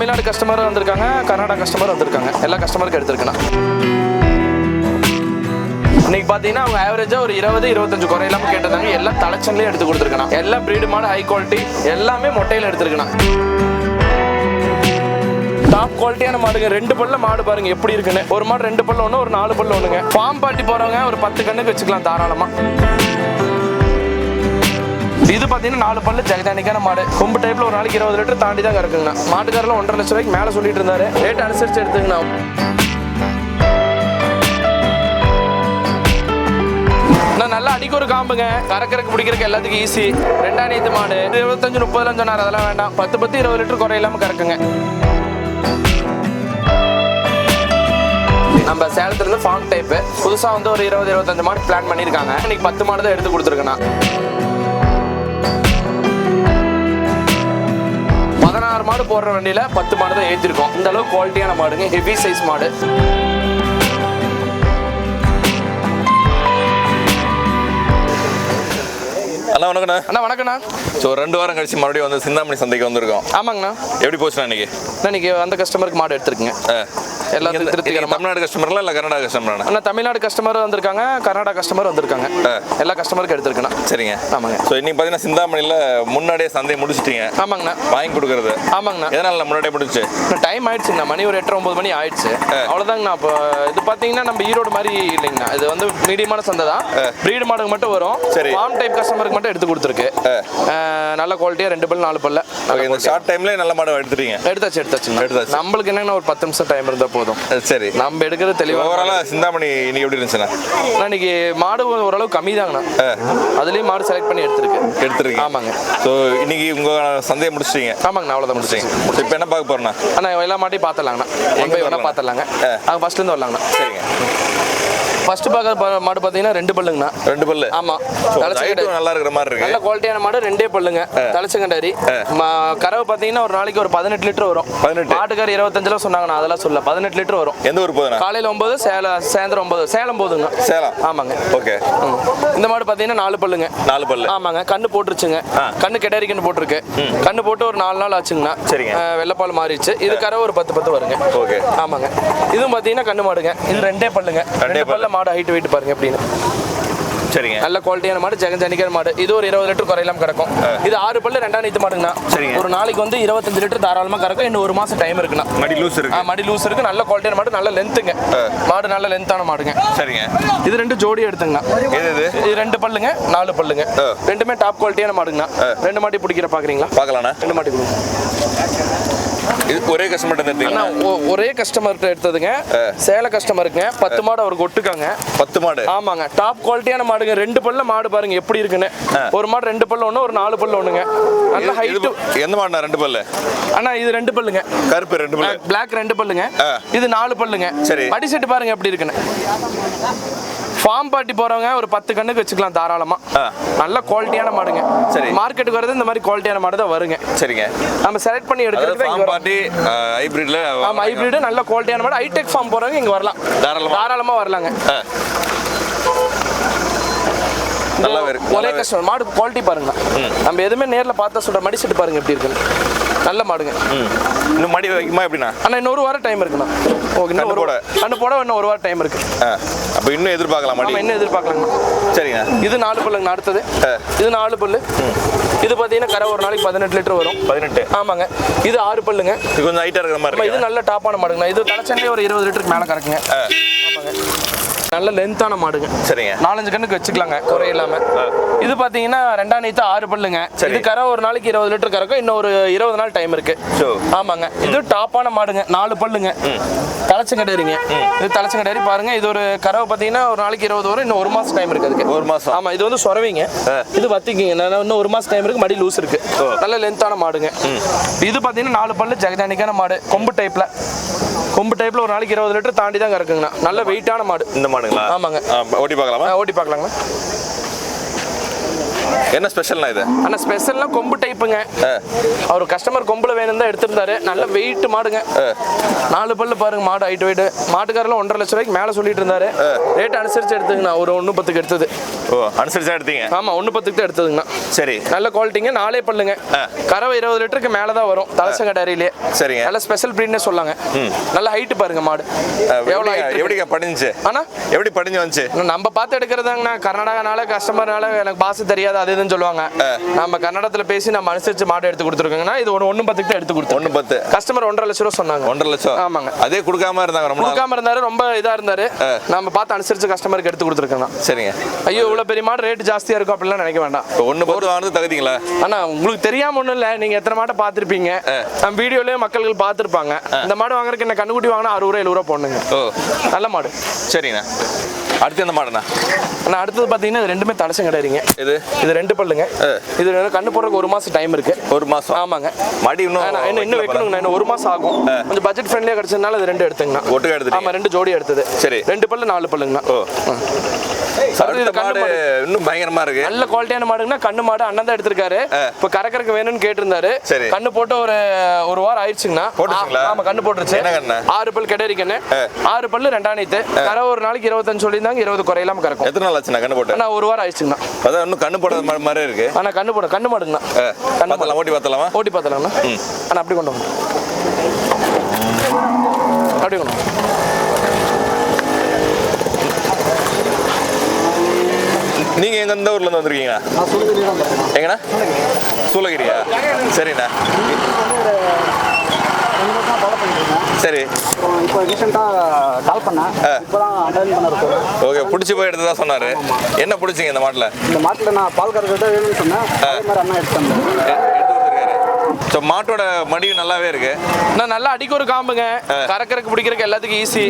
தமிழ்நாடு கஸ்டமரும் வந்திருக்காங்க கர்நாடகா கஸ்டமர் வந்திருக்காங்க. எல்லா கஸ்டமருக்கும் எடுத்திருக்கேண்ணா இன்னைக்கு பார்த்தீங்கன்னா அவங்க ஆவரேஜாக ஒரு இருபது இருபத்தஞ்சு குறையில்லாம கேட்டிருந்தாங்க. எல்லாம் தலைச்சன்லேயே எடுத்து கொடுத்துருக்கணும். எல்லா ப்ரீடு மாடு ஹை குவாலிட்டி எல்லாமே மொட்டையில் எடுத்துருக்கணும். டாப் குவாலிட்டியான மாடுங்க. ரெண்டு பல்ல மாடு பாருங்க எப்படி இருக்குன்னு. ஒரு மாடு ரெண்டு பல்ல ஒன்று ஒரு நாலு பல்ல ஒன்றுங்க ஃபார்ம் பாட்டி போறவங்க ஒரு பத்து கண்ணுக்கு வச்சுக்கலாம் தாராளமாக இது பார்த்தீங்கன்னா நாலு பல்லு ஜெகதானிக்கான மாடு. கொம்பு டைப்ல ஒரு நாளைக்கு இருபது லிட்டர் தாண்டி தான் கறக்குங்கண்ணா. மாட்டுக்காரில் ஒன்றரை லட்சம் ரூபாய்க்கு மேலே சொல்லிட்டு இருந்தாரு. ரேட் அனுசரிச்சு எடுத்துங்கண்ணா. நல்லா அடிக்க ஒரு காம்புங்க. கறக்கறக்கு பிடிக்கிறதுக்கு எல்லாத்துக்கும் ஈஸி ரெண்டாம் நீத்து மாடு. இருபத்தஞ்சு முப்பதுல சொன்னார். அதெல்லாம் வேண்டாம். பத்து பத்து இருபது லிட்டர் குறையில்லாம கறக்குங்க. நம்ம சேலத்துல இருந்து ஃபார்ம் டைப் புதுசா வந்து ஒரு இருபது இருபத்தஞ்சு மாடு பிளான் பண்ணியிருக்காங்க. இன்னைக்கு பத்து மாடு தான் எடுத்து கொடுத்துருக்கேண்ணா. பதினாறு மாடு போடுற வண்டியில பத்து மாடு தான் ஏற்றிருக்கோம் இந்த அளவுக்கு குவாலிட்டியான மாடுங்க. ஹெவி சைஸ் மாடு. அண்ணா வணக்கண்ணா அண்ணா வணக்கண்ணா ஸோ ரெண்டு வாரம் கழிச்சு மறுபடியும் வந்து சிந்தாமணி சந்தைக்கு வந்திருக்கோம். ஆமாங்கண்ணா. எப்படி போச்சுண்ணா இன்னைக்கு? இன்னைக்கு அந்த கஸ்டமருக்கு மாடு எடுத்திருக்குங்க. எல்லாத்துக்கும் நீங்க திருப்திகரமா தமிழ்நாடு கஸ்டமர்லாம் இல்லை கர்நாடகா கஸ்டமராண்ணா அண்ணா தமிழ்நாடு கஸ்டமர் வந்திருக்காங்க கர்நாடகா கஸ்டமர் வந்திருக்காங்க. எல்லா கஸ்டமருக்கு எடுத்திருக்கேண்ணா சரிங்க. ஆமாங்க. ஸோ இன்னைக்கு பார்த்தீங்கன்னா சிந்தாமணியில் முன்னாடியே சந்தையை முடிச்சிட்டீங்க. ஆமாங்கண்ணா. வாங்கி கொடுக்கறது. ஆமாங்கண்ணா. எதனால முன்னாடியே முடிச்சு? டைம் ஆயிடுச்சுங்கண்ணா. மணி ஒரு எட்டரை ஒம்பது மணி ஆயிடுச்சு. அவ்வளோதாங்கண்ணா இப்போ இது பார்த்தீங்கன்னா நம்ம ஈரோடு மாதிரி இல்லைங்கண்ணா. இது வந்து மீடியமான சந்தை தான். ப்ரீடு மாடுக்கு மட்டும் வரும். சரி. ஃபார்ம் டைப் கஸ்டமருக்கு மட்டும் எடுத்து கொடுத்துருக்கு. நல்ல குவாலிட்டியாக ரெண்டு பல் நாலு பல்ல. இந்த ஷார்ட் டைம்லேயே நல்ல மாடு எடுத்துட்டீங்க. எடுத்தாச்சு எடுத்தாச்சுங்க எடுத்தாச்சு. நம்மளுக்கு என்னன்னா ஒரு பத்து நிமிஷம் டைம் இருந்தால் போதும். சரி. நம்ம எடுக்கிறது தெளிவாக ஓவராலாக சிந்தாமணி இன்னைக்கு எப்படி இருந்துச்சுண்ணா? இன்னைக்கு மாடு ஓரளவு கம்மி தாங்கண்ணா. அதுலேயும் மாடு செலக்ட் பண்ணி எடுத்திருக்கு. எடுத்துருக்கீங்க. ஆமாங்க. ஸோ இன்னைக்கு உங்கள் சந்தையை முடிச்சிட்டீங்க? ஆமாங்கண்ணா அவ்வளோதான் முடிச்சிங்க ஸோ இப்போ என்ன பார்க்க போகிறேண்ணா அண்ணா எல்லா மாட்டையும் பார்த்துலாங்கண்ணா ஒன் பை ஒன்னாக பார்த்துலாங்க அங்கே ஃபர்ஸ்ட்லேருந்து வரலாங்கண்ணா. சரிங்க. ஃபர்ஸ்ட் பார்க்குற மாடு பார்த்தீங்கன்னா ரெண்டு பல்லுங்கண்ணா. ரெண்டு பல்லு. ஆமாம் ஸோ தலைச்சங்கடாரி நல்லா இருக்கிற மாதிரி இருக்கு. நல்ல குவாலிட்டியான மாடு ரெண்டே பல்லுங்க. தலைச்சங்கடாரி மா- கறவை பார்த்தீங்கன்னா ஒரு நாளைக்கு ஒரு பதினெட்டு லிட்டர் வரும். 18. மாட்டுக்கார் இருபத்தஞ்சில் சொன்னாங்கண்ணா அதெல்லாம் சொல்ல பதினெட்டு லிட்டர் வரும். எந்த ஊர் போகுதுண்ணா? காலையில் ஒம்பது சேலம் சாயந்தரம் ஒம்பது சேலம் போதுங்க சேலம். ஆமாங்க. ஓகே. இந்த மாடு பார்த்தீங்கன்னா நாலு பல்லுங்க. நாலு பல்லு. ஆமாங்க. கண்ணு போட்டுருச்சுங்க. கண்ணு கெடாரி கண்ணு போட்டிருக்கு கண்ணு போட்டு ஒரு நாலு நாள் ஆச்சுங்கண்ணா. சரிங்க. வெள்ளைப்பால் மாறிடுச்சு. இது கறவை ஒரு பத்து பத்து வருங்க. ஓகே. ஆமாங்க. இதுவும் பார்த்தீங்கன்னா கண்ணு மாடுங்க. இது ரெண்டே பல்லுங்க. ரெண்டே பல்லு. மாடு ஹைட் வெயிட் பாருங்க எப்படின்னு. சரிங்க. நல்ல குவாலிட்டியான மாடு ஜெகன் ஜனிக்கிற மாடு. இது ஒரு இருபது லிட்டர் குறையிலாம் கிடக்கும். இது ஆறு பல்லு ரெண்டாம் நீத்து மாடுங்கண்ணா. சரிங்க. ஒரு நாளைக்கு வந்து இருபத்தஞ்சு லிட்டர் தாராளமாக கறக்கும். இன்னும் ஒரு மாசம் டைம் இருக்குண்ணா. மடி லூஸ் இருக்கு. மடி லூஸ் இருக்கு. நல்ல குவாலிட்டியான மாடு நல்ல லென்த்துங்க மாடு நல்ல லென்த்தான மாடுங்க. சரிங்க. இது ரெண்டு ஜோடி எடுத்துங்கண்ணா. இது இது ரெண்டு பல்லுங்க நாலு பல்லுங்க. ரெண்டுமே டாப் குவாலிட்டியான மாடுங்கண்ணா. ரெண்டு மாட்டி பிடிக்கிற பாக்குறீங்களா? பார்க்கலாண்ணா ரெண்டு மாட்டி கொடுங்க ஒரே எடுத்தீங்களா? ஒ- ஒரே கஸ்டமர்கிட்ட எடுத்ததுங்க. சேல கஸ்டமருக்குங்க பத்து மாடு அவருக்கு ஒட்டுக்காங்க. பத்து மாடு? ஆமாங்க. டாப் குவாலிட்டியான மாடுங்க. ரெண்டு பல்ல மாடு பாருங்க எப்படி இருக்குன்னு. ஒரு மாடு ரெண்டு பல்ல ஒண்ணு ஒரு நாலு பல்ல ஒண்ணுங்க. நல்ல ஹைட் எந்த மாடுண்ணா ரெண்டு பல்லு? அண்ணா இது ரெண்டு பல்லுங்க. கருப்பு ரெண்டு பல்லு. பிளாக் ரெண்டு பல்லுங்க. இது நாலு பல்லுங்க. சரி. மடி செட்டு பாருங்க எப்படி இருக்குன்னு. ஃபார்ம் பாட்டி போறவங்க ஒரு பத்து கண்ணுக்கு வச்சுக்கலாம் தாராளமா. நல்ல குவாலிட்டியான மாடுங்க. சரி. மார்க்கெட்டுக்கு வரது இந்த மாதிரி குவாலிட்டியான மாடு தான் வருங்க. சரிங்க. நம்ம செலக்ட் பண்ணி எடுக்கிறது ஃபார்ம் பார்ட்டி ஹைபிரிட்ல ஆமா ஹைபிரிட் நல்ல குவாலிட்டியான மாடு. ஹைடெக் ஃபார்ம் போறவங்க இங்க வரலாம். தாராளமா. தாராளமா வரலாங்க. நல்லா இருக்கு ஒரே கஸ்டமர் மாடு குவாலிட்டி பாருங்க. நம்ம எதுவுமே நேர்ல பார்த்தா சொல்ற மடி செட்டு பாருங்க எப்படி இருக்குன்னு. நல்ல மாடுங்க. இன்னும் மடி வைக்குமா எப்படிண்ணா? ஆனா இன்னொரு வாரம் டைம் இருக்குண்ணா. ஓகே இன்னும் ஒரு. கண்ணு போட இன்னும் ஒரு வாரம் டைம் இருக்கு. அப்ப இன்னும் எதிர்பார்க்கலாம் என்ன எதிர்பார்க்கலாங்கண்ணா சரிங்க. இது நாலு பல்லுங்கண்ணா அடுத்தது. இது நாலு பல்லு. இது பார்த்தீங்கன்னா கரை ஒரு நாளைக்கு பதினெட்டு லிட்டர் வரும். பதினெட்டு. ஆமாங்க. இது ஆறு பல்லுங்க. இது கொஞ்சம் ஹைட்டா இருக்கிற மாதிரி இது நல்ல டாப்பான மாடுங்கண்ணா இது தலைச்சண்டே ஒரு இருபது லிட்டருக்கு மேலே கறக்குங்க. ஆமாங்க. நல்ல லென்த்தான மாடுங்க. சரிங்க. நாலஞ்சு கண்ணுக்கு வச்சுக்கலாங்க குறை இல்லாம. இது பாத்தீங்கன்னா ரெண்டாம் நீத்து ஆறு பல்லுங்க. இது கரை ஒரு நாளைக்கு இருபது லிட்டர் கறக்கும் இன்னும் ஒரு இருபது நாள் டைம் இருக்கு. ஆமாங்க. இது டாப்பான மாடுங்க நாலு பல்லுங்க. தலைச்சங்கடேரிங்க இது தலைச்சங்கடேரி பாருங்க இது ஒரு கறவை பாத்தீங்கன்னா ஒரு நாளைக்கு இருபது வரும் இன்னும் ஒரு மாசம் டைம் இருக்கு அதுக்கு. ஒரு மாசம். ஆமா இது வந்து சொரவிங்க. இது வத்திக்கிங்க இன்னும் ஒரு மாசம் டைம் இருக்கு மடி லூஸ் இருக்கு. நல்ல லென்த்தான மாடுங்க. இது பாத்தீங்கன்னா நாலு பல்லு ஜெகஜானிக்கான மாடு கொம்பு டைப்ல கொம்பு டைப்ல ஒரு நாளைக்கு இருபது லிட்டர் தாண்டி தான் கறக்குங்கண்ணா. நல்ல வெயிட்டான மாடு. இந்த மாடுங்களா? ஆமாங்க. ஓட்டி பார்க்கலாமா? ஓட்டி பார்க்கலாங்களா என்ன ஸ்பெஷல்னா இது? ஆனா ஸ்பெஷல்லாம் கொம்பு டைப்புங்க அவர் கஸ்டமர் கொம்புல வேணும் தான் எடுத்திருந்தாரு. நல்ல வெயிட் மாடுங்க. நாலு பல்லு பாருங்க மாடு ஹைட் வெயிட் மாட்டுக்காரெல்லாம் ஒன்றரை லட்சம் ரூபாய்க்கு மேல சொல்லிட்டு இருந்தாரு ரேட் அனுசரிச்சு எடுத்துங்கண்ணா ஒரு ஒன்று பத்துக்கு எடுத்தது. ஓ அனுசரிச்சா எடுத்தீங்க? ஆமா ஒன்று பத்துக்கு தான் எடுத்ததுங்கண்ணா. சரி. நல்ல குவாலிட்டிங்க நாலே பல்லுங்க. கறவை இருபது லிட்டருக்கு மேல தான் வரும். தலசங்க டேரியிலே சரிங்க. நல்ல ஸ்பெஷல் ப்ரீட்னே சொல்லாங்க. நல்ல ஹைட் பாருங்க மாடு. எவ்வளோ எப்படிங்க- படிஞ்சுச்சு? ஆனா எப்படி படிஞ்சு வந்துச்சு? நம்ம பார்த்து எடுக்கிறதாங்கண்ணா. கர்நாடகானால கஸ்டமர்னால எனக்கு பாச தெரியாது அது இதுன்னு சொல்லுவாங்க. நம்ம கன்னடத்துல பேசி நம்ம அனுசரிச்சு மாடு எடுத்து கொடுத்துருக்கோங்கண்ணா இது ஒரு ஒன்று பத்துக்கு தான் எடுத்து கொடுத்தோம் ஒன்று பத்து. கஸ்டமர் ஒன்றரை லட்ச ரூபா சொன்னாங்க. ஒன்றரை லட்சம். ஆமாங்க. அதே கொடுக்காம இருந்தாங்க ரொம்ப கொடுக்காம இருந்தாரு ரொம்ப இதா இருந்தாரு. நம்ம பார்த்து அனுசரிச்சு கஸ்டமருக்கு எடுத்து கொடுத்துருக்கோம் சரிங்க. ஐயோ இவ்வளவு பெரிய மாடு ரேட் ஜாஸ்தியா இருக்கும் அப்படிலாம் நினைக்க வேண்டாம். ஒன்று பத்து வாங்கினது தகுதிங்களா? ஆனா உங்களுக்கு தெரியாம ஒண்ணும் இல்ல. நீங்க எத்தனை மாட்டை பார்த்திருப்பீங்க? நம்ம வீடியோலயே மக்கள்கள் பார்த்திருப்பாங்க. இந்த மாடு வாங்குறதுக்கு என்ன கண்ணுக்குட்டி வாங்கினா அறுபது ரூபா எழுபது ரூபா போடணுங்க. ஓ. நல்ல மாடு. சரிங்கண்ணா அடுத்து எந்த மாடுண்ணா? ஆனா அடுத்தது பாத்தீங்கன்னா இது ரெண்டுமே தலசம் கிடையாதுங்க. இது இது ரெண்டு பல்லுங்க. இது கண்ணு போடுறதுக்கு ஒரு மாசம் டைம் இருக்கு. ஒரு மாசம்? ஆமாங்க. மடி இன்னும் இன்னும் இன்னும் வைக்கணுங்கண்ணா இன்னும் ஒரு மாசம் ஆகும். கொஞ்சம் பட்ஜெட் ஃப்ரெண்ட்லியா கிடைச்சதுனால இது ரெண்டு எடுத்துங்கண்ணா. ஒட்டுக்கா எடுத்துட்டீங்க? ஆமா ரெண்டு ஜோடி எடுத்தது. சரி. ரெண்டு பல்லு நாலு பல்லுங்கண்ணா. ஓ. கண்ணு மாடு. இன்னும் பயங்கரமா இருக்கு. நல்ல குவாலிட்டியான மாடுங்கன்னா கண்ணு மாடு அண்ணன் தான் எடுத்திருக்காரு. இப்போ கறக்கறக்கு வேணும்னு கேட்டிருந்தாரு. கண்ணு போட்டு ஒரு ஒரு வாரம் ஆயிடுச்சுங்கண்ணா. ஆமா கண்ணு போட்டுருச்சு. என்ன கண்ணு? ஆறு பல் கிடையாது கண்ணு ஆறு பல்லு ரெண்டாணித்து கரை ஒரு நாளைக்கு இருபத்தஞ்சு சொல்லியிருந்தாங்க இருபது குறையில்லாம கறக்கும். எத்தனை நாள் ஆச்சுண்ணா கண்ணு போட்டு? ஆனா ஒரு வாரம் ஆயிடுச்சுங்கண்ணா. அதான் இன்னும் கண்ணு போடாத மாதிரி மாதிரியே இருக்கு. ஆனா கண்ணு போட கண்ணு மாடுங்கண்ணா. கண்ணு பார்த்தலாம் ஓட்டி பார்த்தலாமா ஓட்டி பார்த்தலாம்ண்ணா ஆனா அப்படி கொண்டு வாங்க. அப்படி கொண்டு வாங்க நீங்க எங்க எந்த ஊர்ல இருந்து வந்திருக்கீங்க? எங்கண்ணா? சூளகிரியா? சரிண்ணா. சரி. இப்போ ரீசெண்டாக கால் பண்ணேன். இப்போ தான் ஓகே பிடிச்சி போய் எடுத்ததா சொன்னாரு. என்ன பிடிச்சிங்க இந்த மாட்டில்? இந்த மாட்டில் நான் பால் கறக்கிட்ட வேணும்னு சொன்னேன். அதே மாதிரி அண்ணா எடுத்து எடுத்து ஸோ மாட்டோட மடியும் நல்லாவே இருக்கு. நான் நல்லா அடிக்க ஒரு காம்புங்க. கறக்கறக்கு பிடிக்கிறதுக்கு எல்லாத்துக்கும் ஈஸி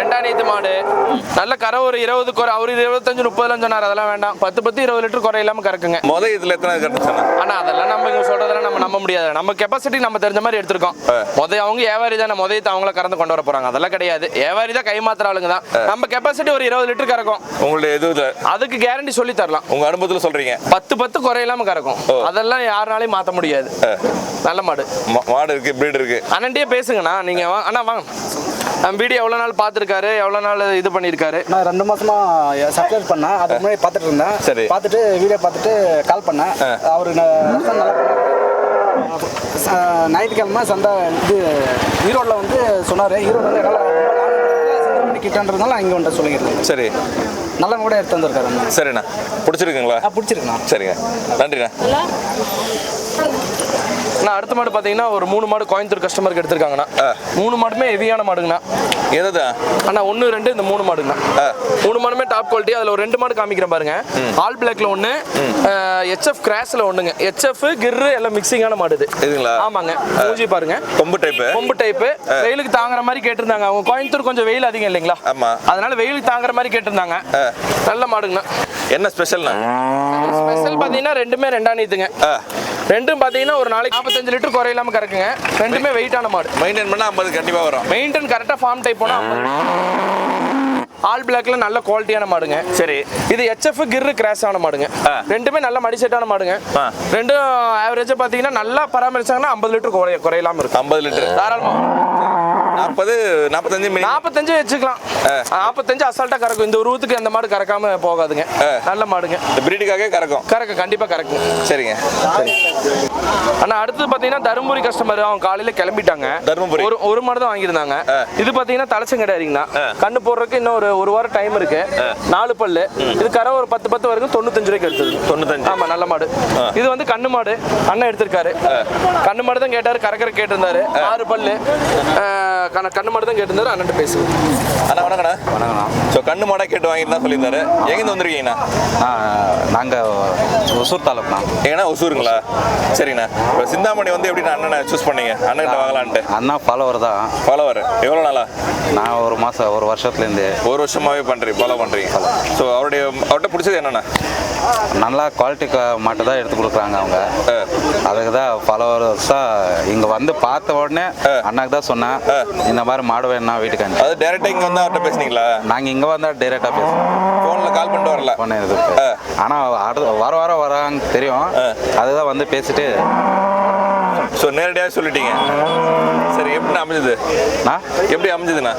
ரெண்டாம் நீத்து மாடு. நல்ல கரை ஒரு இருபது குறை அவர் இருபத்தஞ்சு முப்பதுலாம் சொன்னார் அதெல்லாம் வேண்டாம். பத்து பத்து இருபது லிட்டர் குறை இல்லாம கறக்குங்க. முத இதுல எத்தனை கட்டு சொன்னா ஆனா அதெல்லாம் நம்ம இங்க சொல்றதெல்லாம் நம்ம நம்ப முடியாது. நம்ம கெப்பாசிட்டி நம்ம தெரிஞ்ச மாதிரி எடுத்திருக்கோம். முத அவங்க வியாபாரி தானே முதயத்தை அவங்கள கறந்து கொண்டு வர போறாங்க. அதெல்லாம் கிடையாது. வியாபாரி தான் கை மாத்திர ஆளுங்க தான் நம்ம கெப்பாசிட்டி ஒரு இருபது லிட்டர் கறக்கும். உங்களுடைய இது அதுக்கு கேரண்டி சொல்லி தரலாம். உங்க அனுபவத்தில் சொல்றீங்க. பத்து பத்து குறையில்லாம கறக்கும். அதெல்லாம் யாருனாலையும் மாத்த முடியாது. நல்ல மாடு. மா- மாடு இருக்கு பிரீடு இருக்கு. அண்ணன்ட்டே பேசுங்கண்ணா. நீங்க வா அண்ணா வாங்க. நம்ம வீடியோ எவ்வளோ நாள் பார்த்துருக்காரு? எவ்வளோ நாள் இது பண்ணியிருக்காரு நான் ரெண்டு மாசமா சப்ஸ்கிரைப் பண்ணேன். அதுக்கு முன்னாடி பார்த்துட்டு இருந்தேன். சரி. பார்த்துட்டு வீடியோ பார்த்துட்டு கால் பண்ணேன். அவர் ஞாயிற்றுக்கிழமை சந்தை இது ஈரோட்டில் வந்து சொன்னார். ஈரோடு வந்து நல்லா சிந்தமணி கிட்டன்றதுனால இங்கே வந்துட்டு சொல்லிக்கிறேன். சரி. நல்ல கூட எடுத்து வந்திருக்காரு அண்ணா. சரிண்ணா. பிடிச்சிருக்குங்களா? ஆ பிடிச்சிருக்குண்ணா. சரிங்க. நன்றிண்ணா. நான் அடுத்த மாடு பார்த்தீங்கன்னா ஒரு மூணு மாடு கோயம்புத்தூர் கஸ்டமருக்கு எடுத்திருக்காங்கண்ணா. மூணு மாடுமே ஹெவியான மாடுங்கண்ணா. எதுதா? அண்ணா ஒன்று ரெண்டு இந்த மூணு மாடுங்கண்ணா. மூணு மாடுமே டாப் குவாலிட்டி அதில் ஒரு ரெண்டு மாடு காமிக்கிறேன் பாருங்க. ஆல் பிளாக்ல ஒன்று ஹெச்எஃப் கிராஸ்ல ஒன்றுங்க ஹெச்எஃப் கிர்ரு எல்லாம் மிக்சிங்கான மாடு இது. இதுங்களா? ஆமாங்க. மூஞ்சி பாருங்க. கொம்பு டைப்பு கொம்பு டைப்பு வெயிலுக்கு தாங்குற மாதிரி கேட்டிருந்தாங்க. அவங்க கோயம்புத்தூர் கொஞ்சம் வெயில் அதிகம் இல்லைங்களா? ஆமா. அதனால வெயிலுக்கு தாங்குற மாதிரி கேட்டிருந்தாங்க. நல்ல மாடுங்கண்ணா. என்ன ஸ்பெஷல்ண்ணா ஸ்பெஷல் பார்த்தீங்கன்னா ரெண்டுமே ரெண்டாம் நீத்துங்க. ரெண்டும் பார்த்தீங்கன்னா ஒரு நாளைக்கு நாற்பத்தஞ்சு லிட்டர் குறையில்லாம கறக்குங்க. ரெண்டுமே வெயிட்டான மாடு. மெயின்டைன் பண்ணால் ஐம்பது கண்டிப்பாக வரும். மெயின்டைன் கரெக்டாக ஃபார்ம் டைப் போனால் ஆல் பிளாக்ல நல்ல குவாலிட்டியான மாடுங்க. சரி. இது ஹெச்எஃப் கிர்ரு கிராஸ் ஆன மாடுங்க. ரெண்டுமே நல்ல மடி செட்டான மாடுங்க. ரெண்டும் ஆவரேஜா பார்த்தீங்கன்னா நல்லா பராமரிச்சாங்கன்னா ஐம்பது லிட்டர் குறைய குறையலாம இருக்கும். ஐம்பது லிட்டர். தாராளமா. நாற்பது நாற்பத்தஞ்சு நாற்பத்தஞ்சு வச்சுக்கலாம். நாற்பத்தஞ்சு அசால்ட்டா கறக்கும். இந்த உருவத்துக்கு அந்த மாடு கறக்காம போகாதுங்க. நல்ல மாடுங்க. இந்த பிரீடுக்காகவே கறக்கும். கறக்க கண்டிப்பா கறக்குங்க. சரிங்க. ஆனா அடுத்தது பாத்தீங்கன்னா தருமபுரி கஸ்டமர் அவங்க காலையில கிளம்பிட்டாங்க. தருமபுரி. ஒரு ஒரு மாடு தான் வாங்கியிருந்தாங்க. இது பாத்தீங்கன்னா தலைச்சங்கடாரிங்கண்ணா கண்ணு போடுறதுக்கு இன்னும் ஒரு ஒரு வாரம் டைம் இருக்கு. நாலு பல்லு. இது கரை ஒரு பத்து பத்து வரைக்கும் தொண்ணூத்தஞ்சு ரூபாய்க்கு எடுத்தது தொண்ணூத்தஞ்சு. ஆமா நல்ல மாடு. இது வந்து கண்ணு மாடு. அண்ணன் எடுத்திருக்காரு. கண்ணு மாடு தான் கேட்டாரு கறக்கற கேட்டிருந்தாரு. ஆறு பல்லு. கண்ண- கண்ணு மாடு தான் கேட்டிருந்தாரு அண்ணன் பேசுங்க அண்ணா வணக்கண்ணா வணக்கண்ணா ஸோ கண்ணு மாடா கேட்டு வாங்கிட்டு சொல்லியிருந்தாரு. எங்கேருந்து வந்திருக்கீங்கண்ணா? நாங்கள் ஒசூர் தாலுக்குண்ணா. எங்கன்னா ஒசூருங்களா? சரிண்ணா. இப்போ சிந்தாமணி வந்து எப்படி அண்ணனை சூஸ் பண்ணீங்க? அண்ணன்கிட்ட வாங்கலான்ட்டு. அண்ணா ஃபாலோவர் தான். ஃபாலோவர் எவ்வளோ நாளா? நான் ஒரு மாதம் ஒரு வருஷத்துலேருந்து. ஒரு வருஷமாவே பண்றீங்க ஃபாலோ பண்றீங்க. ஸோ அவருடைய அவர்கிட்ட பிடிச்சது என்னண்ணா? நல்லா குவாலிட்டி மாட்டு தான் எடுத்து கொடுக்குறாங்க அவங்க. அதுக்கு தான் பல வருஷம் இங்கே வந்து பார்த்த உடனே அண்ணாக்கு தான் சொன்னேன் இந்த மாதிரி மாடு வேணும்னா வீட்டுக்கு அது டேரக்டா இங்க வந்து அவர்கிட்ட பேசுனீங்களா? நாங்கள் இங்கே வந்தால் டைரெக்டாக பேசுவோம். போன்ல கால் பண்ணிட்டு வரல. பொண்ணு இது ஆனால் அடுத்த வர வர வராங்க தெரியும். அதுதான் வந்து பேசிட்டு ஸோ நேரடியாக சொல்லிட்டீங்க. சரி எப்படி அமைஞ்சது? நான் எப்படி அமைஞ்சதுண்ணா?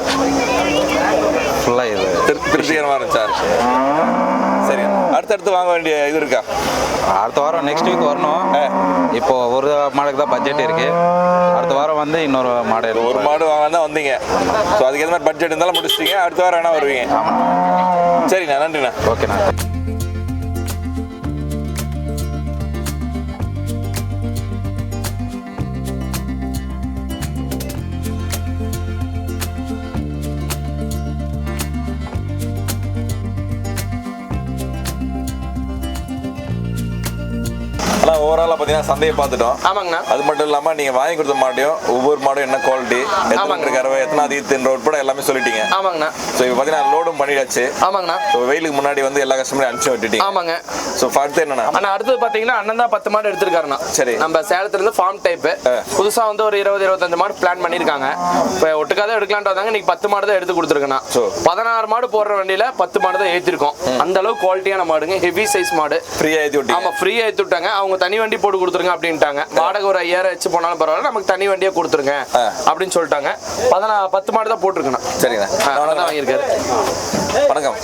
ஃபுல்லாக இது திரு- திருப்திகரமா இருந்துச்சா? சரி அடுத்தடுத்து வாங்க வேண்டிய இது இருக்கா? அடுத்த வாரம் நெக்ஸ்ட் வீக் வரணும். இப்போ ஒரு மாடுக்கு தான் பட்ஜெட் இருக்கு. அடுத்த வாரம் வந்து இன்னொரு மாடு ஒரு மாடு வாங்க தான் வந்தீங்க. ஸோ அதுக்கு எந்த மாதிரி பட்ஜெட் இருந்தாலும் முடிச்சிட்டீங்க. அடுத்த வாரம் வேணா வருவீங்க. சரிண்ணா நன்றிண்ணா. ஓகேண்ணா. ஓவராலாக பார்த்தீங்கன்னா சந்தையை பார்த்துட்டோம். ஆமாங்கண்ணா. அது மட்டும் இல்லாமல் நீங்கள் வாங்கி கொடுத்த மாட்டையும் ஒவ்வொரு மாடும் என்ன குவாலிட்டி ஆமாங்க. கறவை எத்தனை ஈத்துன்ற உட்பட எல்லாமே சொல்லிட்டீங்க. ஆமாங்கண்ணா. ஸோ இப்போ பார்த்தீங்கன்னா லோடும் பண்ணியாச்சு. ஆமாங்கண்ணா. ஸோ வெயிலுக்கு முன்னாடி வந்து எல்லா கஸ்டமரையும் அனுப்பிச்சு விட்டுட்டீங்க. ஆமாங்க. ஸோ அடுத்து என்னண்ணா? ஆனா அடுத்தது பாத்தீங்கன்னா அண்ணன் தான் பத்து மாடு எடுத்திருக்காருண்ணா. சரி. நம்ம சேலத்துல இருந்து ஃபார்ம் டைப் புதுசா வந்து ஒரு இருபது இருபத்தஞ்சு மாடு பிளான் பண்ணிருக்காங்க இப்போ ஒட்டுக்காத எடுக்கலான்ட்டு வந்தாங்க இன்னைக்கு பத்து மாடு தான் எடுத்து கொடுத்துருக்கேண்ணா. So. பதினாறு மாடு போடுற வண்டியில பத்து மாடு தான் அந்த அளவு குவாலிட்டியான மாடுங்க. ஹெவி சைஸ் மாடு. ஃப்ரீயாக ஏற்றி விட்டீங்க. ஆமா ஃப்ரீயா ஏத்தி விட்டாங்க. அவங்க தனி வண்டி போட்டு கொடுத்துருங்க அப்படின்ட்டாங்க. வாடகை ஒரு ஐயாயிரம் வச்சு போனாலும் பரவாயில்ல நமக்கு தனி வண்டியே கொடுத்துருங்க. அப்படின்னு சொல்லிட்டாங்க. பதினா பத்து மாடு தான் போட்டிருக்கேண்ணா சரிண்ணா அதான் வாங்கியிருக்காரு. வணக்கம்.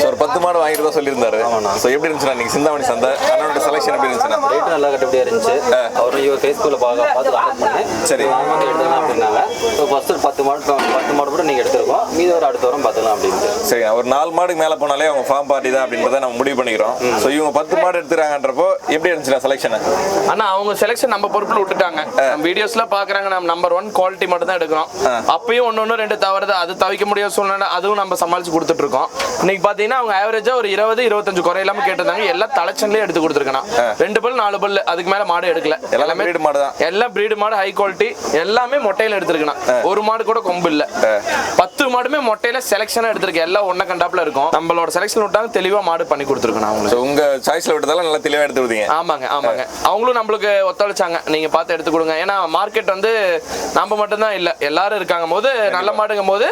ஸோ ஒரு பத்து மாடு வாங்கிட்டு தான் சொல்லியிருந்தாரு. ஸோ எப்படி இருந்துச்சுண்ணா? நீங்கள் சிந்தாமணி சந்தை அண்ணனோட செலெக்ஷன் எப்படி இருந்துச்சுண்ணா? ரேட்டு நல்லா கட்டுப்படியாக இருந்துச்சு. அவரும் இவங்க ஃபேஸ்புக்கில் பார்க்க பார்த்து கான்டாக்ட் பண்ணேன் சரி. அவங்க வந்து எடுத்துக்கலாம் அப்படின்னாங்க. ஸோ ஃபஸ்ட்டு பத்து மாடு பத்து மாடு கூட நீங்கள் எடுத்துருக்கோம். மீதி ஒரு அடுத்த வாரம் பார்த்துக்கலாம் அப்படின்ட்டு. சரி ஒரு நாலு மாடுக்கு மேலே போனாலே அவங்க ஃபார்ம் பார்ட்டி தான் அப்படின்றத நம்ம முடிவு பண்ணிக்கிறோம். ஸோ இவங்க பத்து மாடு எடுத்துறாங்கன்றப்போ எப்படி இருந்துச்சுண்ணா செலெக்ஷன் ஆனா அவங்க செலெக்ஷன் நம்ம பொறுப்புல விட்டுட்டாங்க. நம்ம வீடியோஸ்ல பாக்குறாங்க. நம்ம நம்பர் ஒன் குவாலிட்டி மட்டும் தான் எடுக்கிறோம். அப்பயும் ஒன்று ரெண்டு தவறுது அது தவிக்க முடியாத சூழ்நிலை அதுவும் நம்ம சமாளிச்சு கொடுத்துட்டு இருக்கோம் இன்னைக்கு பாத்தீங்கன்னா அவங்க ஆவரேஜா ஒரு இருபது இருபத்தஞ்சு குறையில்லாம கேட்டிருந்தாங்க. எல்லாம் தலைச்சன்லயே எடுத்து கொடுத்துருக்கேன் ரெண்டு பல் நாலு பல் அதுக்கு மேல மாடு எடுக்கல. எல்லாமே breed மாடு தான். எல்லாம் பிரீடு மாடு ஹை குவாலிட்டி எல்லாமே மொட்டையில எடுத்திருக்கேன் ஒரு மாடு கூட கொம்பு இல்ல. பத்து மாடுமே மொட்டையில செலெக்ஷனா எடுத்திருக்கேன். எல்லாம் ஒன்ன கண்டாப்ல இருக்கும். நம்மளோட செலெக்ஷன் விட்டாங்க தெளிவா மாடு பண்ணி கொடுத்துருக்கேன் அவங்களுக்கு ஸோ உங்கள் சாய்ஸில் விட்டதால நல்லா தெளிவாக எடுத்து விட்டீங்க. ஆமாங்க ஆமாங்க. அவங்களும் நம்மளுக்கு ஒத்துழைச்சாங்க. நீங்க பார்த்து எடுத்து கொடுங்க. ஏன்னா மார்க்கெட் வந்து நம்ம மட்டும்தான் இல்ல. எல்லாரும் இருக்காங்க போது நல்ல மாடுங்கும் போது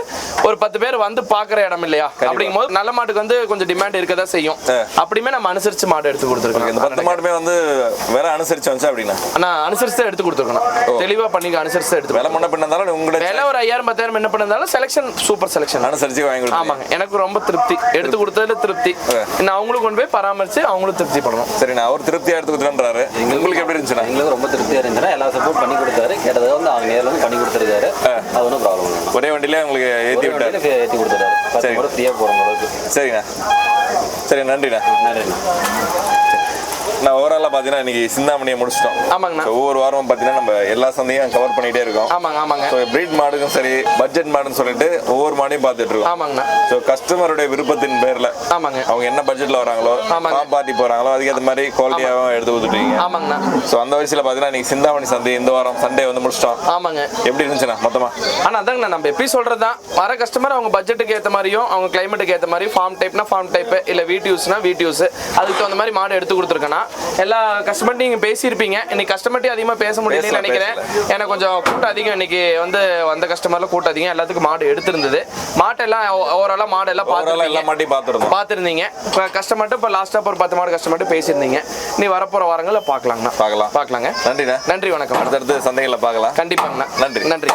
ஒரு பத்து பேர் வந்து பாக்குற இடம் இல்லையா? அப்படிங்கும் போது நல்ல மாட்டுக்கு வந்து கொஞ்சம் டிமாண்ட் இருக்கதா செய்யும். அப்படியுமே நம்ம அனுசரிச்சு மாடு எடுத்து இந்த கொடுத்துருக்கோம் பத்து மாடுமே வந்து விலை அனுசரிச்சு வந்துச்சு அப்படின்னா? ஆனா அனுசரிச்சு தான் எடுத்து கொடுத்துருக்கணும். தெளிவா பண்ணி அனுசரிச்சு எடுத்து விலை முன்ன இருந்தாலும் உங்களோட விலை ஒரு ஐயாயிரம் பத்தாயிரம் என்ன பண்ணதாலும் செலெக்ஷன் சூப்பர் செலெக்ஷன் அனுசரிச்சு வாங்கி ஆமாங்க. எனக்கு ரொம்ப திருப்தி. எடுத்து கொடுத்ததுல திருப்தி. இன்னும் அவங்களும் கொண்டு போய் பராமரிச்சு அவங்களும் திருப்தி பண்ணணும். சரிண்ணா அவர் திருப்தியாக எடுத்து கொடுத்துறாரு உங்களுக்கு எப்படி இருந்துச்சுண்ணா? எங்களுக்கு ரொம்ப திருப்தியாக இருந்துச்சுன்னா எல்லா சப்போர்ட் பண்ணி கொடுத்தாரு. கேட்டதை வந்து அவங்க நேரில் வந்து பண்ணி கொடுத்துருக்காரு. அது ஒன்றும் ப்ராப்ளம் இல்லை ஒரே வண்டியிலே உங்களுக்கு ஏற்றி விட்டார். ஏற்றி கொடுத்துட்டாரு. சரி. ஃப்ரீயாக போகிற அளவுக்கு சரிண்ணா சரி நன்றிண்ணா. நன்றி நான் ஓவராலாக பார்த்தீங்கன்னா இன்னைக்கு சிந்தாமணியை முடிச்சிட்டோம். ஆமாங்கண்ணா ஒவ்வொரு வாரமும் பார்த்தீங்கன்னா நம்ம எல்லா சந்தையும் கவர் பண்ணிகிட்டே இருக்கோம். ஆமாங்க ஆமாங்க. ஸோ பிரீட் மாடுக்கும் சரி பட்ஜெட் மாடுன்னு சொல்லிட்டு ஒவ்வொரு மாடையும் பார்த்துட்டு இருக்கோம். ஆமாங்கண்ணா ஸோ கஸ்டமருடைய விருப்பத்தின் பேரில் ஆமாங்க. அவங்க என்ன பட்ஜெட்ல வராங்களோ ஆமாங்க. பாம் பார்ட்டி போறாங்களோ அதுக்கேற்ற மாதிரி குவாலிட்டியாகவும் எடுத்து கொடுத்துட்டீங்க. ஆமாங்கண்ணா ஸோ அந்த வரிசையில் பார்த்தீங்கன்னா இன்னைக்கு சிந்தாமணி சந்தை இந்த வாரம் சண்டே வந்து முடிச்சிட்டோம். ஆமாங்க. எப்படி இருந்துச்சுண்ணா மொத்தமா? ஆனா அதாங்கண்ணா நம்ம எப்படி சொல்றது தான். வர கஸ்டமர் அவங்க பட்ஜெட்டுக்கு ஏற்ற மாதிரியும் அவங்க கிளைமேட்டுக்கு ஏற்ற மாதிரி ஃபார்ம் டைப்னா ஃபார்ம் டைப் இல்ல வீட் யூஸ்னா வீட் யூஸ் அதுக்கு தகுந்த மாதிரி மாடு எடுத்து கொடுத்துருக்கேன்னா எல்லா கஸ்டமர்ட்டையும் நீங்க பேசியிருப்பீங்க. இன்னைக்கு கஸ்டமர்ட்டையும் அதிகமா பேச முடியலன்னு நினைக்கிறேன். எனக்கு கொஞ்சம் கூட்டம் அதிகம். இன்னைக்கு வந்து வந்த கஸ்டமர்ல கூட்டம் அதிகம். எல்லாத்துக்கும் மாடு எடுத்திருந்தது. மாட்டெல்லாம் ஓவராலா மாடு எல்லாம் ஓவராலாக எல்லா மாட்டையும் பார்த்துருந்தோம். பார்த்துருந்தீங்க. இப்போ கஸ்டமர்ட்டு இப்போ லாஸ்ட்டாக ஒரு பத்து மாடு கஸ்டமர்ட்டு பேசியிருந்தீங்க. நீ வரப்போகிற வாரங்களில் பார்க்கலாங்கண்ணா. பார்க்கலாம். பார்க்கலாங்க. நன்றிண்ணா. நன்றி வணக்கம். அடுத்தடுத்து சந்தைகளில் பார்க்கலாம். கண்டிப்பாங்கண்ணா. நன்றி. நன்றி.